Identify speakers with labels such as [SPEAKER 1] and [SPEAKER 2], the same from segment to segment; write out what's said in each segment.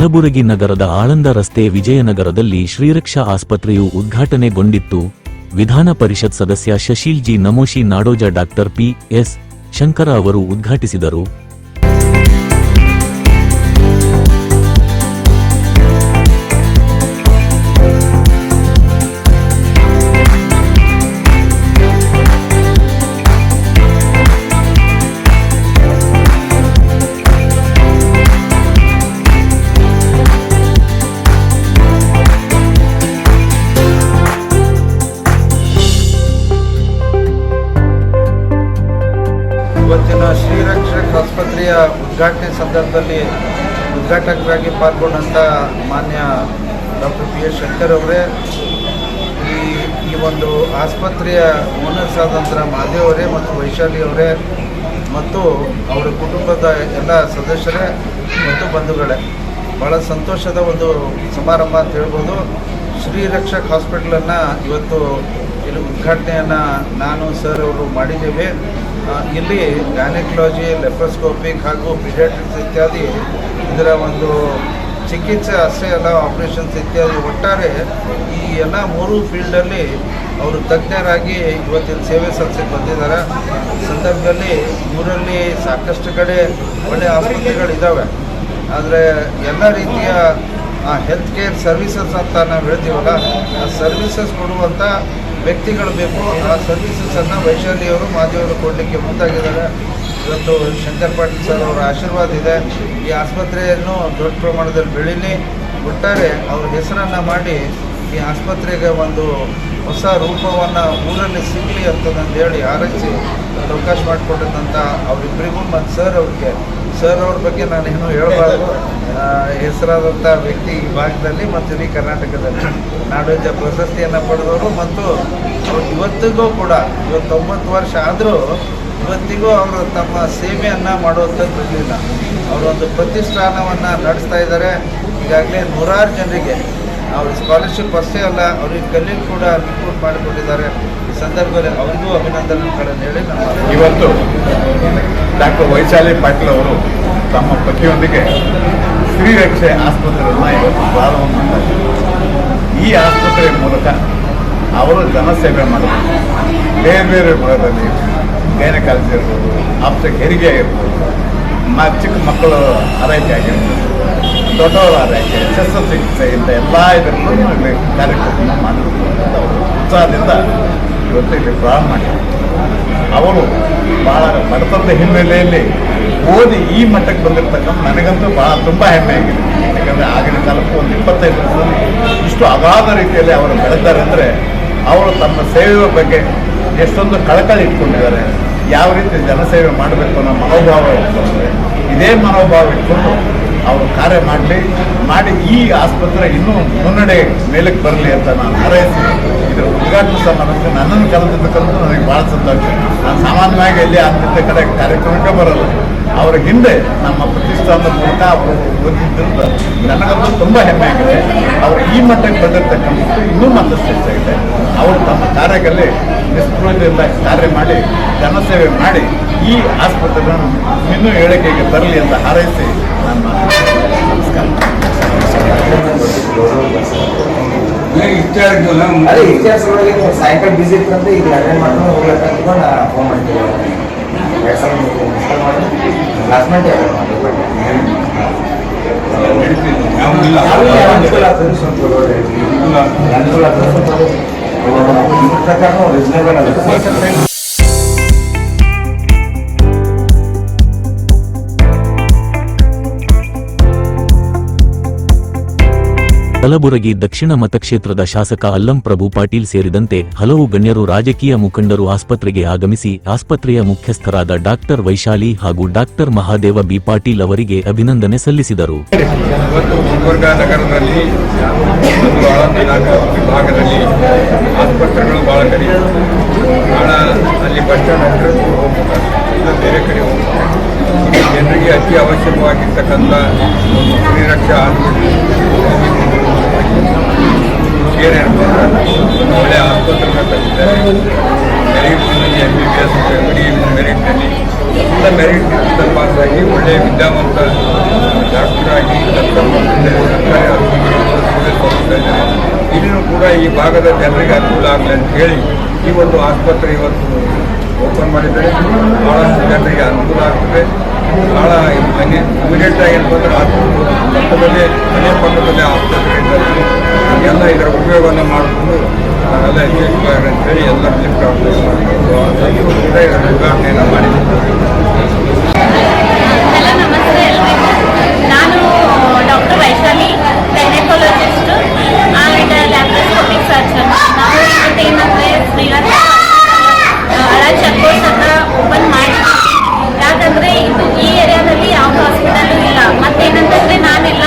[SPEAKER 1] ಕಲಬುರಗಿ ನಗರದ ಆಳಂದ ರಸ್ತೆ ವಿಜಯನಗರದಲ್ಲಿ ಶ್ರೀರಕ್ಷಾ ಆಸ್ಪತ್ರೆಯು ಉದ್ಘಾಟನೆಗೊಂಡಿತ್ತು. ವಿಧಾನ ಪರಿಷತ್ ಸದಸ್ಯ Shashil G Namoshi Nadoja doctor P S Shankara ಅವರು ಉದ್ಘಾಟಿಸಿದರು.
[SPEAKER 2] ಇವತ್ತಿನ ಶ್ರೀರಕ್ಷಕ್ ಆಸ್ಪತ್ರೆಯ ಉದ್ಘಾಟನೆ ಸಂದರ್ಭದಲ್ಲಿ ಉದ್ಘಾಟಕರಾಗಿ ಪಾಲ್ಗೊಂಡಂಥ ಮಾನ್ಯ ಡಾಕ್ಟರ್ ಪಿ ಎಸ್ ಶಂಕರ್ ಅವರೇ, ಈ ಈ ಒಂದು ಆಸ್ಪತ್ರೆಯ ಓನರ್ಸ್ ಆದಂಥ ಮಹಾದೇವ್ ಅವರೇ ಮತ್ತು ವೈಶಾಲಿ ಅವರೇ ಮತ್ತು ಅವರ ಕುಟುಂಬದ ಎಲ್ಲ ಸದಸ್ಯರೇ ಮತ್ತು ಬಂಧುಗಳೇ ಭಾಳ ಸಂತೋಷದ ಒಂದು ಸಮಾರಂಭ ಅಂತ ಹೇಳ್ಬೋದು. ಶ್ರೀರಕ್ಷಕ್ ಹಾಸ್ಪಿಟ್ಲನ್ನು ಇವತ್ತು ಇಲ್ಲಿ ಉದ್ಘಾಟನೆಯನ್ನು ನಾನು, ಸರ್ ಅವರು ಮಾಡಿದ್ದೇವೆ. ಇಲ್ಲಿ ಗ್ಯಾನೆಕಲಾಜಿ ಲೆಪ್ರೋಸ್ಕೋಪಿಕ್ ಹಾಗೂ ಪಿಡಿಯಾಟ್ರಿಕ್ಸ್ ಇತ್ಯಾದಿ ಇದರ ಒಂದು ಚಿಕಿತ್ಸೆ ಅಷ್ಟೇ ಅಲ್ಲ ಆಪ್ರೇಷನ್ಸ್ ಇತ್ಯಾದಿ ಒಟ್ಟಾರೆ ಈ ಎಲ್ಲ ಮೂರು ಫೀಲ್ಡಲ್ಲಿ ಅವರು ತಜ್ಞರಾಗಿ ಇವತ್ತಿನ ಸೇವೆ ಸಲ್ಲಿಸಕ್ಕೆ ಬಂದಿದ್ದಾರೆ. ಸಂದರ್ಭದಲ್ಲಿ ಊರಲ್ಲಿ ಸಾಕಷ್ಟು ಕಡೆ ಒಳ್ಳೆಯ ಆಸ್ಪತ್ರೆಗಳಿದ್ದಾವೆ ಆದರೆ ಎಲ್ಲ ರೀತಿಯ ಹೆಲ್ತ್ ಕೇರ್ ಸರ್ವಿಸಸ್ ಅಂತ ನಾವು ಹೇಳ್ತೀವಲ್ಲ, ಆ ಸರ್ವಿಸಸ್ ಕೊಡುವಂಥ ವ್ಯಕ್ತಿಗಳು ಬೇಕು. ಆ ಸರ್ವಿಸಸನ್ನು ವೈಶಾಲಿಯವರು ಮಾದಿಯವರು ಕೊಡಲಿಕ್ಕೆ ಮುಂದಾಗಿದ್ದಾರೆ. ಇವತ್ತು ಶಂಕರ್ ಪಾಟೀಲ್ ಸರ್ ಅವರ ಆಶೀರ್ವಾದ ಇದೆ. ಈ ಆಸ್ಪತ್ರೆಯನ್ನು ದೊಡ್ಡ ಪ್ರಮಾಣದಲ್ಲಿ ಬೆಳೀಲಿ. ಒಟ್ಟಾರೆ ಅವ್ರ ಹೆಸರನ್ನು ಮಾಡಿ ಈ ಆಸ್ಪತ್ರೆಗೆ ಒಂದು ಹೊಸ ರೂಪವನ್ನು ಊರಲ್ಲಿ ಸಿಗಲಿ ಅಂತಂದು ಹೇಳಿ ಆರೈಸಿ ಒಂದು ಅವಕಾಶ ಮಾಡಿಕೊಟ್ಟಂಥ ಅವರಿಬ್ಬರಿಗೂ ಮತ್ತು ಸರ್ ಅವ್ರಿಗೆ ಸರ್ ಅವ್ರ ಬಗ್ಗೆ ನಾನು ಇನ್ನೂ ಹೇಳಬಾರ್ದು ಹೆಸರಾದಂಥ ವ್ಯಕ್ತಿ ಈ ಭಾಗದಲ್ಲಿ ಮತ್ತು ಇಡೀ ಕರ್ನಾಟಕದಲ್ಲಿ. ನಾಡೋಜ ಪ್ರಶಸ್ತಿಯನ್ನು ಪಡೆದವರು ಮತ್ತು ಅವ್ರು ಇವತ್ತಿಗೂ ಕೂಡ, ಇವತ್ತೊಂಬತ್ತು ವರ್ಷ ಆದರೂ ಇವತ್ತಿಗೂ ಅವರು ತಮ್ಮ ಸೇವೆಯನ್ನು ಮಾಡುವಂಥದ್ದು ಬಿಡಲಿಲ್ಲ ಅವರೊಂದು ಪ್ರತಿಷ್ಠಾನವನ್ನು ನಡೆಸ್ತಾ ಇದ್ದಾರೆ. ಈಗಾಗಲೇ ನೂರಾರು ಜನರಿಗೆ ಅವ್ರ ಸ್ಕಾಲರ್ಶಿಪ್ ಅಷ್ಟೇ ಅಲ್ಲ, ಅವ್ರಿಗೆ ಕಲ್ಲಿಗೆ ಕೂಡ ರಿಕ್ರೂಟ್ ಮಾಡಿಕೊಟ್ಟಿದ್ದಾರೆ. ಈ ಸಂದರ್ಭದಲ್ಲಿ ಅವರಿಗೂ ಅಭಿನಂದನೆಗಳನ್ನು ಹೇಳಿ ನಮ್ಮ
[SPEAKER 3] ಇವತ್ತು ಡಾಕ್ಟರ್ ವೈಶಾಲಿ ಪಾಟೀಲ್ ಅವರು ತಮ್ಮ ಪತಿಯೊಂದಿಗೆ ಸ್ತ್ರೀರಕ್ಷೆ ಆಸ್ಪತ್ರೆಯನ್ನು ಇವತ್ತು ಪ್ರಾರಂಭ ಮಾಡ್ತಾರೆ ಈ ಆಸ್ಪತ್ರೆಯ ಮೂಲಕ ಅವರು ಜನಸೇವೆ ಮಾಡಬೇಕು ಬೇರೆ ಬೇರೆ ಭಾಗದಲ್ಲಿ ಗೈನಕಾಲಜಿ ಇರ್ಬೋದು, ಆಪ್ತ ಹೆರಿಗೆ ಆಗಿರ್ಬೋದು, ಮ ಚಿಕ್ಕ ಮಕ್ಕಳು ಆರೈಕೆ ಆಗಿರ್ಬೋದು, ದೊಡ್ಡವರ ಆರೈಕೆ, ಶಸ್ತ್ರಚಿಕಿತ್ಸೆ ಇಂಥ ಎಲ್ಲ ಇದರಲ್ಲೂ ಕಾರ್ಯಕ್ರಮ ಮಾಡಿರ್ಬೋದು ಅಂತ ಅವರು ಉತ್ಸಾಹದಿಂದ ಇವತ್ತು ಇಲ್ಲಿ ಪ್ರಾರಂಭ ಮಾಡಿದ್ದಾರೆ. ಅವರು ಬಹಳ ಬಡತನದ ಹಿನ್ನೆಲೆಯಲ್ಲಿ ಓದಿ ಈ ಮಟ್ಟಕ್ಕೆ ಬಂದಿರತಕ್ಕಂಥ ನನಗಂತೂ ಬಹಳ ತುಂಬ ಹೆಮ್ಮೆ ಆಗಿದೆ. ಯಾಕಂದರೆ ಆಗಿನ ಕಾಲಕ್ಕೂ ಒಂದು ಇಪ್ಪತ್ತೈದು ವರ್ಷದಲ್ಲಿ ಇಷ್ಟು ಅಗಾಧ ರೀತಿಯಲ್ಲಿ ಅವರು ಬೆಳೆದ್ದಾರೆ ಅಂದರೆ ಅವರು ತಮ್ಮ ಸೇವೆಯ ಬಗ್ಗೆ ಎಷ್ಟೊಂದು ಕಳಕಳಿ ಇಟ್ಕೊಂಡಿದ್ದಾರೆ. ಯಾವ ರೀತಿ ಜನಸೇವೆ ಮಾಡಬೇಕು ಅನ್ನೋ ಮನೋಭಾವ ಇಟ್ಕೊಂಡ್ರೆ ಇದೇ ಮನೋಭಾವ ಇಟ್ಕೊಂಡು ಅವರು ಕಾರ್ಯ ಮಾಡಲಿ, ಮಾಡಿ ಈ ಆಸ್ಪತ್ರೆ ಇನ್ನೂ ಮುನ್ನಡೆ ಮೇಲಕ್ಕೆ ಬರಲಿ ಅಂತ ನಾನು ಹಾರೈಸಿ ಇದರ ಉದ್ಘಾಟನೆ ಸಮಾರಂಭಕ್ಕೆ ನನ್ನನ್ನು ಕರೆದಿದ್ದಕ್ಕಂತೂ ನನಗೆ ಭಾಳ ಸಂತೋಷ. ನಾನು ಸಾಮಾನ್ಯವಾಗಿ ಎಲ್ಲಿ ಅಂತಿದ್ದ ಕಡೆ ಕಾರ್ಯಕ್ರಮಕ್ಕೆ ಬರಲ್ಲ. ಅವರ ಹಿಂದೆ ನಮ್ಮ ಪ್ರತಿಷ್ಠಾನದ ಮೂಲಕ ಅವರು ಓದಿದ್ದರಿಂದ ನನಗಂತೂ ತುಂಬ ಹೆಮ್ಮೆ ಆಗಿದೆ. ಅವರು ಈ ಮಟ್ಟಕ್ಕೆ ಬಂದಿರತಕ್ಕಂಥದ್ದು ಇನ್ನೂ ಮತ್ತಷ್ಟು ಹೆಚ್ಚಾಗಿದೆ ಅವರು ತಮ್ಮ ಕಾರ್ಯದಲ್ಲಿ ನಿಸ್ಪೃಹದಿಂದ ಕಾರ್ಯ ಮಾಡಿ ಜನಸೇವೆ ಮಾಡಿ ಈ ಆಸ್ಪತ್ರೆಯನ್ನು ಇನ್ನೂ ಹೇಳಿಕೆಗೆ ಬರಲಿ ಅಂತ ಹಾರೈಸಿ ನಾನು. ನಮಸ್ಕಾರ.
[SPEAKER 4] ಅದೇ ಇತಿಹಾಸ ಒಳಗೆ ನೀವು ಸಾಯಂಕಾಲ ಬಿಸಿ ಇತ್ತಂದ್ರೆ ಈಗ ಅಟೆಂಡ್ ಮಾಡ್ಕೊಂಡು ಹೋಗ್ಲಕ್ಕ ಅಂತ ಫೋನ್ ಮಾಡ್ತೀವಿ. ಎರಡು ಸಲ ಲಾಸ್ಟ್ ಮಂತ್ ಅನುಕೂಲ ಪ್ರಕಾರ ರೀಸನೇಬಲ್ ಆಗುತ್ತೆ
[SPEAKER 1] ಕಲಬುರಗಿ ದಕ್ಷಿಣ ಮತಕ್ಷೇತ್ರದ ಶಾಸಕ ಅಲ್ಲಂ ಪ್ರಭು ಪಾಟೀಲ್ ಸೇರಿದಂತೆ ಹಲವು ಗಣ್ಯರು ರಾಜಕೀಯ ಮುಖಂಡರು ಆಸ್ಪತ್ರೆಗೆ ಆಗಮಿಸಿ ಆಸ್ಪತ್ರೆಯ ಮುಖ್ಯಸ್ಥರಾದ ಡಾಕ್ಟರ್ ವೈಶಾಲಿ ಹಾಗೂ ಡಾಕ್ಟರ್ ಮಹಾದೇವ ಬಿ ಪಾಟೀಲ್ ಅವರಿಗೆ ಅಭಿನಂದನೆ ಸಲ್ಲಿಸಿದರು.
[SPEAKER 5] ಇವತ್ತು ಗುಲ್ಬರ್ಗ ಶ್ರೀರಕ್ಷಾ ಮತ್ತು ಬೇರೆ ಒಳ್ಳೆ ಆಸ್ಪತ್ರೆ ತಂದಿದ್ದಾರೆ ಮೆರಿಟ್ನಲ್ಲಿ M B B S medical ಮೆರಿಟ್ನಲ್ಲಿ ಎಲ್ಲ ಮೆರಿಟ್ನಿಂದ ಪಾಸಾಗಿ ಒಳ್ಳೆಯ ವಿದ್ಯಾವಂತ ಡಾಕ್ಟರಾಗಿ ಆಗಿ ಮಾಡ್ತಿದ್ದಾರೆ ಸರ್ಕಾರಿ ಆಸ್ಪತ್ರೆ ಇನ್ನು ಕೂಡ ಈ ಭಾಗದ ಜನರಿಗೆ ಅನುಕೂಲ ಆಗಲಿ ಅಂತ ಹೇಳಿ ಈ ಒಂದು ಆಸ್ಪತ್ರೆ ಇವತ್ತು ಓಪನ್ ಮಾಡಿದ್ದಾರೆ. ಭಾಳಷ್ಟು ಜನರಿಗೆ ಅನುಕೂಲ ಆಗ್ತದೆ ಭಾಳ ಮನೆ ಇಮಿಡಿಯೇಟ್ ಆಗಿ ಏನಪ್ಪ ಅಂದ್ರೆ ಪಕ್ಕದಲ್ಲಿ, ಮನೆ ಪಕ್ಕದಲ್ಲಿ ಆಸ್ಪತ್ರೆ ಎಲ್ಲ ಇದರ ಉಪಯೋಗವನ್ನು ಮಾಡಿಕೊಂಡು ನಾವೆಲ್ಲ ಯಶಸ್ವಿಯಾಗಿ ಅಂತೇಳಿ ಎಲ್ಲ ಲಿಫ್ಟ್ ಮಾಡ್ಕೊಂಡು ಒಂದು ಇದರ ಉದ್ಘಾಟನೆಯನ್ನು ಮಾಡಿದ್ದೀವಿ
[SPEAKER 6] ಹಲೋ ನಮಸ್ತೆ ಎಲ್ರಿಗೂ ನಾನು doctor Vaishali gynaecologist and laparoscopic surgeon ನಾವು ಇವತ್ತು ಏನಂದರೆ ಶ್ರೀರಂಗ ಹಳ ಚೆಕ್ಪೋಸ್ಟ್ ಹತ್ರ ಓಪನ್ ಮಾಡಿದ್ವಿ ಯಾಕಂದರೆ ಇದು ಈ ಏರಿಯಾದಲ್ಲಿ ಯಾವ ಹಾಸ್ಪಿಟಲ್ಲು ಇಲ್ಲ ಮತ್ತೇನಂತಂದರೆ ನಾನೆಲ್ಲ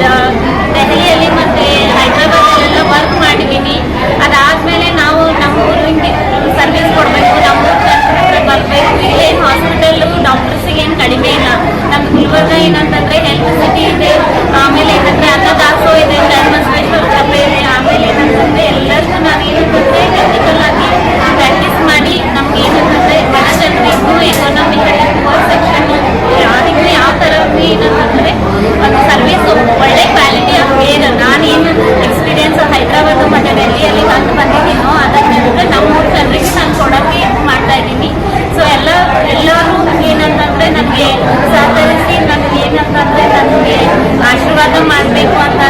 [SPEAKER 6] ಡ- ದೆಹಲಿಯಲ್ಲಿ ಮತ್ತು ಹೈದ್ರಾಬಾದಲ್ಲೆಲ್ಲ ವರ್ಕ್ ಮಾಡಿದ್ದೀನಿ ಅದಾದಮೇಲೆ ನಾವು ನಮ್ಮ ಊರಿಗೆ ಸರ್ವಿಸ್ ಕೊಡಬೇಕು ನಮ್ಮ ಊರು ಬರಬೇಕು ಇಲ್ಲೇನು ಹಾಸ್ಪಿಟಲ್ಲು ಡಾಕ್ಟರ್ಸಿಗೆ ಏನು ಕಡಿಮೆ ಇಲ್ಲ ನಮ್ಮ ಗುಲ್ಬರ್ಗ ಏನಂತಂದ್ರೆ ಹೆಲ್ತ್ ಸಿಟಿ ಇದೆ ಆಮೇಲೆ ಏನಂದ್ರೆ ಅನ್ನದಾಸೋ ಇದೆ ಧರ್ಮಸ್ವೇಶ್ವರ ಸಭೆ ಇದೆ ಆಮೇಲೆ ಏನಂತಂದ್ರೆ ಎಲ್ಲರಿಗೂ ನಾನು ಏನಂತಂದ್ರೆ ಟೆಕ್ನಿಕಲ್ ಆಗಿ ಪ್ರಾಕ್ಟೀಸ್ ಮಾಡಿ ನಮ್ಗೆ ಏನಂತಂದ್ರೆ ಬಡ ಜನರಿಗೂ ಎಕಾನಮಿಕಲಿ ಪುವರ್ ಸೆಕ್ಷನ್ ಯಾರಿಗೂ ಯಾವ ಥರ ಏನಂತಂದ್ರೆ ಒಂದು ಸರ್ವಿಸ್ ಒಳ್ಳೆ ಕ್ವಾಲಿಟಿ ಆಫ್ ಕೇರ್ ನಾನೇನು ಎಕ್ಸ್ಪೀರಿಯನ್ಸ್ ಹೈದ್ರಾಬಾದ್ ಮತ್ತು ಡೆಲ್ಲಿಯಲ್ಲಿ ನಾನು ಬಂದಿದ್ದೀನೋ ಅದನ್ನ ನಮ್ಮ ಊರ್ ಜನರಿಗೆ ನಾನು ಕೊಡೋಕ್ಕೆ ಮಾಡ್ತಾ ಇದ್ದೀನಿ ಸೊ ಎಲ್ಲ ಎಲ್ಲರೂ ಏನಂತಂದ್ರೆ ನನಗೆ ಸಹಕರಿಸಿ ನನಗೆ ಏನಂತಂದ್ರೆ ನನಗೆ ಆಶೀರ್ವಾದ ಮಾಡಬೇಕು ಅಂತ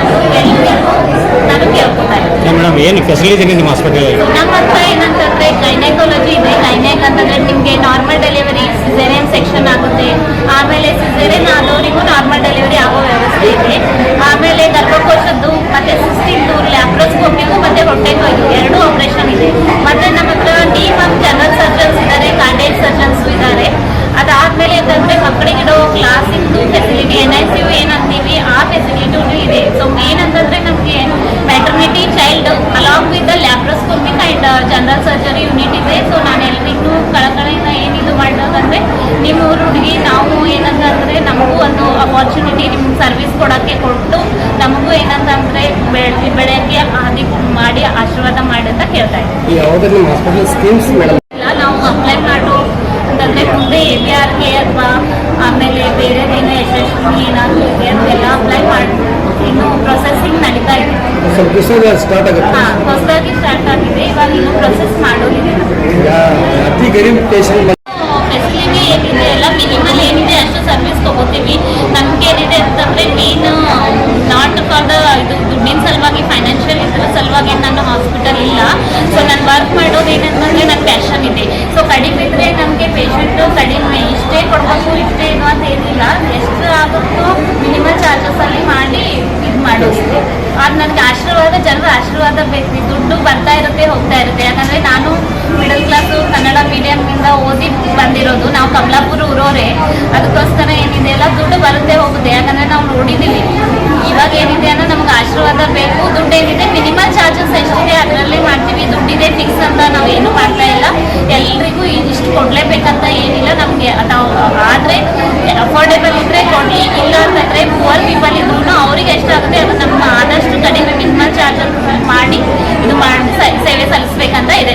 [SPEAKER 6] ನಾನು ಕೇಳ್ಕೊತಾ ಇದ್ದೀನಿ
[SPEAKER 7] ಮೇಡಮ್ ಏನು ಫೆಸಿಲಿಟಿ ಇದೆ ನಿಮ್ಮ ಆಸ್ಪತ್ರೆಯಲ್ಲಿ
[SPEAKER 6] ನಮ್ಮ ಹತ್ರ ಏನಂತಂದ್ರೆ ಗೈನಕಾಲಜಿ ಇದೆ. ಗೈನೆಕ್ ಅಂತಂದ್ರೆ ನಿಮಗೆ ನಾರ್ಮಲ್ ಡೆಲಿವರಿ ಸಿಸೇರಿಯನ್ ಸೆಕ್ಷನ್ ಆಗುತ್ತೆ. ಆಮೇಲೆ ಸಿಸೇರಿಯನ್ ಆದವರಿಗೂ ನಾರ್ಮಲ್ ಡೆಲಿವರಿ ಆಗೋ ವ್ಯವಸ್ಥೆ ಇದೆ. ಆಮೇಲೆ ಗರ್ಭಕೋಶದ್ದು ಮತ್ತೆ ಸಿಸ್ಟಿಂದು ಲ್ಯಾಪ್ರೋಸ್ಕೋಪಿಗೂ ಮತ್ತೆ ಹೊಟ್ಟೆಗೂ ಕೊಯ್ದು ಎರಡೂ ಆಪರೇಷನ್ ಇದೆ. ಮತ್ತೆ ನಮ್ಮ ಹತ್ರ ಟೀಮ್ ಆಫ್ ಜನರಲ್ ಸರ್ಜನ್ಸ್ ಇದ್ದಾರೆ ಕಾರ್ಡಿಯಕ್ ಸರ್ಜನ್ಸ್ ಇದ್ದಾರೆ. ಅದಾದ್ಮೇಲೆ ಅಂತಂದ್ರೆ ಮಕ್ಕಳಿಗಿಡೋ ಕ್ಲಾಸಿಂದು facility N I C U ಏನಂತೀವಿ ಆ ಫೆಸಿಲಿಟಿನೂ ಇದೆ. ಸೊ ಮೇನ್ ಅಂತಂದ್ರೆ ನಮಗೆ maternity child along with the laparoscopic and general surgery unit ಇದೆ. ಸೊ ನಾನು ಎಲ್ರಿಗೂ ಕಳಕಳಿಂದ ಏನಿದು ಮಾಡೋದಂದ್ರೆ ನಿಮ್ಮ ಊರು ಹುಡುಗಿ ನಾವು ಏನಂತಂದ್ರೆ ನಮಗೂ ಒಂದು ಅಪಾರ್ಚುನಿಟಿ ನಿಮ್ಗೆ ಸರ್ವಿಸ್ ಕೊಡೋಕ್ಕೆ ಕೊಟ್ಟು ನಮಗೂ ಏನಂತಂದ್ರೆ ಬೆಳಗ್ಗೆ ಬೆಳಗ್ಗೆ ಆದಿ ಮಾಡಿ ಆಶೀರ್ವಾದ ಮಾಡಿ ಅಂತ ಕೇಳ್ತಾ ಇದ್ದೀನಿ. ನಾವು ಅಪ್ಲೈ ಮಾಡು ಅಂತಂದ್ರೆ ಮುಂದೆ ಎ ಬಿ ಆರ್ಗೆ ಅಥವಾ ಆಮೇಲೆ ಬೇರೆ ಏನು ಯಶಸ್ವಿ ಏನಾದರೂ ಇದೆ ಅಂತೆಲ್ಲ ಅಪ್ಲೈ ಮಾಡಿ ಇನ್ನು ಪ್ರೊಸೆಸಿಂಗ್ ನಡೀತಾ ಇದೆ.
[SPEAKER 7] ಸ್ಟಾರ್ಟ್ ಆಗುತ್ತೆ.
[SPEAKER 6] ಹಾಂ ಹೊಸದಾಗಿ ಸ್ಟಾರ್ಟ್ ಆಗಿದೆ. ಇವಾಗ ಇನ್ನು ಪ್ರೊಸೆಸ್ ಮಾಡೋದಿದೆ
[SPEAKER 7] ಅತಿ ಗರೀಬ್ ಪೇಷಂಟ್
[SPEAKER 6] ಫೆಸಿಲಿಟಿ ಏನಿದೆ ಎಲ್ಲ ಮಿನಿಮಲ್ ಏನಿದೆ ಅಷ್ಟು ಸರ್ವಿಸ್ ತಗೋತೀವಿ. ನಮ್ಗೆ ಅಂತಂದರೆ ಮೇನ್ ನಾಟ್ ಫಾರ್ ದ ಇದು ದುಡ್ಡಿನ ಸಲುವಾಗಿ ಫೈನಾನ್ಷಿಯಲ್ ಇದ್ರ ಸಲುವಾಗಿ ನಾನು ಹಾಸ್ಪಿಟಲ್ ಇಲ್ಲ. ಸೊ ನಾನು ವರ್ಕ್ ಮಾಡೋದು ಏನಂತಂದ್ರೆ ನನ್ನ ಪ್ಯಾಷನ್ ಇದೆ ಸೊ ಕಡಿಮೆ ಇದ್ರೆ ನಮಗೆ ಪೇಷಂಟ್ ಕಡಿಮೆ ಇಷ್ಟೇ ಕೊಡಬೇಕು ಇಷ್ಟೇ ಏನು ಅಂತ ಏನಿಲ್ಲ ಎಷ್ಟು ಆಗುತ್ತೋ ಮಿನಿಮಲ್ ಚಾರ್ಜಸ್ ಅಲ್ಲಿ ಮಾಡಿ ಇದು ಮಾಡೋದಿದೆ ಅದು ನನಗೆ ಆಶೀರ್ವಾದ ಜನರ ಆಶೀರ್ವಾದ ಬೇಕು. ದುಡ್ಡು ಬರ್ತಾ ಇರುತ್ತೆ, ಹೋಗ್ತಾ ಇರುತ್ತೆ. ಯಾಕಂದ್ರೆ ನಾನು ಮಿಡಲ್ ಕ್ಲಾಸು ಕನ್ನಡ ಮೀಡಿಯಂ ಇಂದ ಓದಿ ಬಂದಿರೋದು. ನಾವು ಕಮಲಾಪುರ ಊರೋರೆ ಅದಕ್ಕೋಸ್ಕರ ಏನಿದೆ? ಎಲ್ಲ ದುಡ್ಡು ಬರುತ್ತೆ, ಹೋಗುತ್ತೆ. ಯಾಕಂದ್ರೆ ನಾವು ನೋಡಿದ್ದೀವಿ ಇವಾಗ ಏನಿದೆ ಅಂದ್ರೆ ನಮ್ಗೆ ಆಶೀರ್ವಾದ ಬೇಕು. ದುಡ್ಡು ಏನಿದೆ? ಮಿನಿಮಮ್ ಚಾರ್ಜಸ್ ಎಷ್ಟಿದೆ? ಅದರಲ್ಲೇ ಮಾಡ್ತೀವಿ. ದುಡ್ಡಿದೆ ಫಿಕ್ಸ್ ಅಂತ ನಾವು ಏನು ಮಾಡ್ತಾ ಇಲ್ಲ. ಎಲ್ರಿಗೂ ಇಷ್ಟು ಕೊಡ್ಲೇಬೇಕಂತ ಏನಿಲ್ಲ. ನಮಗೆ, ನಾವು ಆದ್ರೆ ಅಫೋರ್ಡೆಬಲ್ ಇದ್ರೆ ಕೊಡಲಿ. ಇಲ್ಲ ಅಂತಂದ್ರೆ ಪುವರ್ ಪೀಪಲ್ ಇದ್ರೂ ಕಡಿಮೆ ಮಿನಿಮಲ್ ಚಾರ್ಜ್ ಮಾಡಿ ಇದು ಮಾಡಿ ಸೇವೆ ಸಲ್ಲಿಸ್ಬೇಕಂತ ಇದೆ.